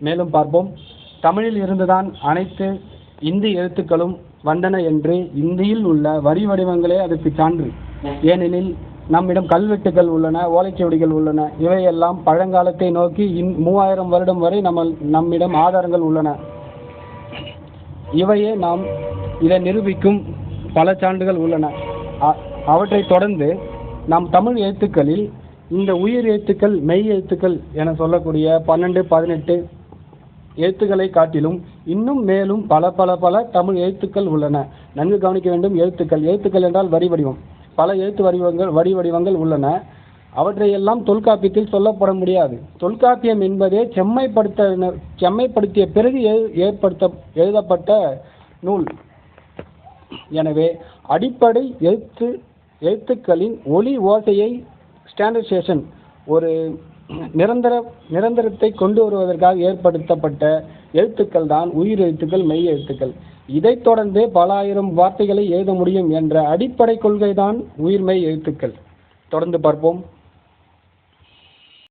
மேலும் பார்ப்போம். தமிழில் இருந்துதான் அனைத்து இந்தி எழுத்துக்களும் வந்தன என்று இந்தியில் உள்ள வரி வடிவங்களே அதற்கு சான்று ஏனெனில் நம்மிடம் கல்வெட்டுகள் உள்ளன ஓலைச்சுவடிகள் உள்ளன. இவையெல்லாம் பழங்காலத்தை நோக்கி இன் மூவாயிரம் வருடம் வரை நம்ம நம்மிடம் ஆதாரங்கள் உள்ளன. இவையே நாம் இதை நிரூபிக்கும் பல சான்றுகள் உள்ளன. அ- அவற்றைத் தொடர்ந்து நாம் தமிழ் எழுத்துக்களில் இந்த உயிர் எழுத்துக்கள் மெய் எழுத்துக்கள் என சொல்லக்கூடிய பன்னெண்டு பதினெட்டு எழுத்துக்களை காட்டிலும் இன்னும் மேலும் பல பல பல தமிழ் எழுத்துக்கள் உள்ளன. நன்கு கவனிக்க வேண்டும் எழுத்துக்கள். எழுத்துக்கள் என்றால் வரி வடிவம். பல எழுத்து வடிவங்கள் வரி வடிவங்கள் உள்ளன. அவற்றையெல்லாம் தொல்காப்பியத்தில் சொல்லப்பட முடியாது. தொல்காப்பியம் என்பதே செம்மைப்படுத்த செம்மைப்படுத்திய பிறகு எழு- ஏற்படுத்த எழுதப்பட்ட நூல். எனவே அடிப்படை எழுத்து எழுத்துக்களின் ஒலி ஓசையை ஸ்டாண்டர்டைசேஷன் ஒரு நிரந்தர நிரந்தரத்தை கொண்டு வருவதற்காக ஏற்படுத்தப்பட்ட எழுத்துக்கள் தான் உயிர் எழுத்துக்கள் மெய் எழுத்துக்கள். இதைத் தொடர்ந்து பல ஆயிரம் வார்த்தைகளை எழுத முடியும் என்ற அடிப்படை கொள்கை தான் உயிர்மெய் எழுத்துக்கள். தொடர்ந்து பார்ப்போம்.